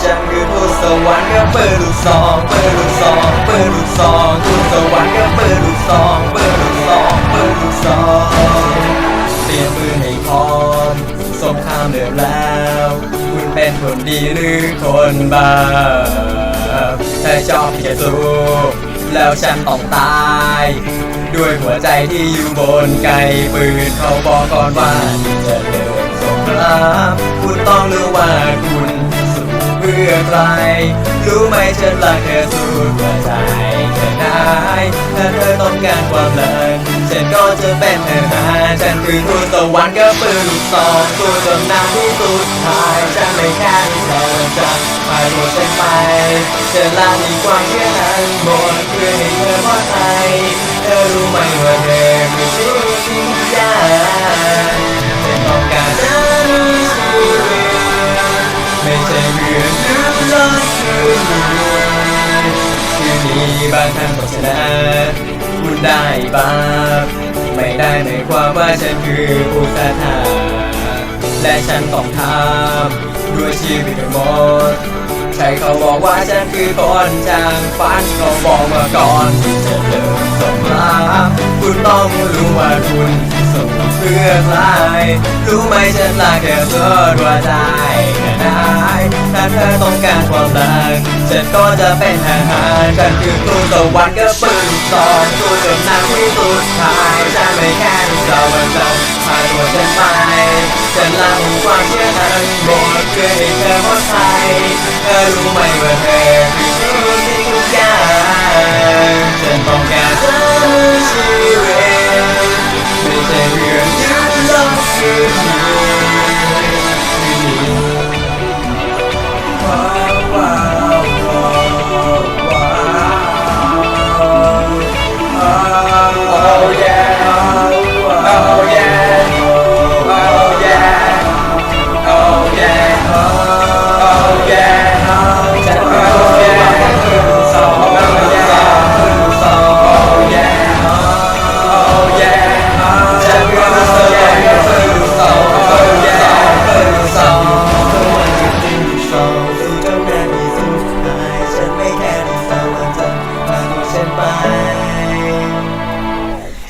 ฉันคือผู้สวรรค์ก็เปิดลูกซองเปิดลูกซองเปิดลูกซองผู้สวรรค์ก็เปิดลูกซองเปิดลูกซองเปิดลูกซองเตรียมปืนให้พร้อมสงครามเริ่มแล้ว คุณเป็นคนดีหรือคนบา ปถ้าชอบที่จะสู้แล้วฉันต้องตาย ด้วยหัวใจที่อยู่บนไกลปืนเขาบอกก่อนว่าจะเดินสงครามคุณต้องรู้ว่าคุณสู้เพื่อใครรู้ไหมฉันรักเธอสู้เพื่อใจเธอได้ถ้าเธอต้องการความรักฉัน ก็จะเป็นเธอหาฉันคือทูตสวรรค์ก็ปืนลูกซองตัวจำนำที่สุดท้ายฉันไม่แค่ที่เธอจะพาตัวฉันไปฉันละมีความเชื่นั้นหมดเพื่อให้เธอปลอดภัยเธอรู้ไหมว่าเธอคือสิ่งที่ยากฉันต้องการจะมีชีวิตไม่ใช่เรื่องลืมลอยคืนคืนนี้บางครั้งต้องชนะคุณได้บ้าปไม่ได้ ในความว่าฉันคือผู้ศรัทธาและฉันต้องทำด้วยชีวิตหมดใช่เขาบอกว่าฉันคือคนจางฝันเขาบอกมาก่อนที่จะเดินสงครามคุณต้องรู้ว่าคุณส่งเพื่อใครรู้ไหมฉันรักเธอสุดหัวใจแค่ไหนถ้าเธอต้องการความรักฉันก็จะเป็นทหารฉันคือครูสวรรค์ก็ปืนสองตัว จนนาที่สุดท้ายจะไม่แค่เราบันเทิงพาตัวฉันไปฉันละมุนความเชื่อนั้นหมดเพื่อให้เธอปลอดใจเธอรู้ไหมว่าเธอคือทุกสิ่งทุกอย่าง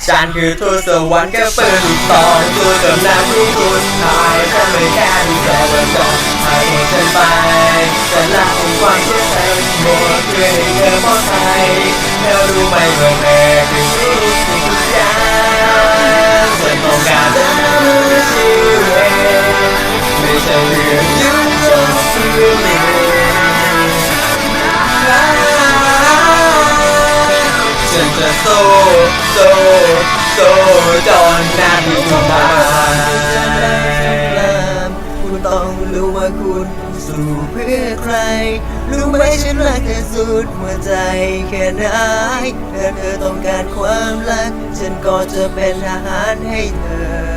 ฉันคือทูตสวรรค์ก็ปืนลูกซองตัวเติมน้ำที่สุดท้ายฉันไม่แค่ที่แค่วันจองพาตัวฉันไปฉันละองความเชื่อใจหมดเพื่อให้เธอปลอดภัยเธอรู้ไหมว่าแม่คือทุกสิ่งทุกอย่างฉันต้องการจะมีชีวิตไม่ใช่เรื่องยืนยงสื่อเฉันจะสู้สู้สู้จนนาทีสุดท้ายคุณต้องรู้ว่าคุณสู้เพื่อใคร รู้ไหมฉันรักเธอสุดหัวใจแค่ไหนถ้าเธอต้องการความรัก ฉันก็จะเป็นทหารให้เธอ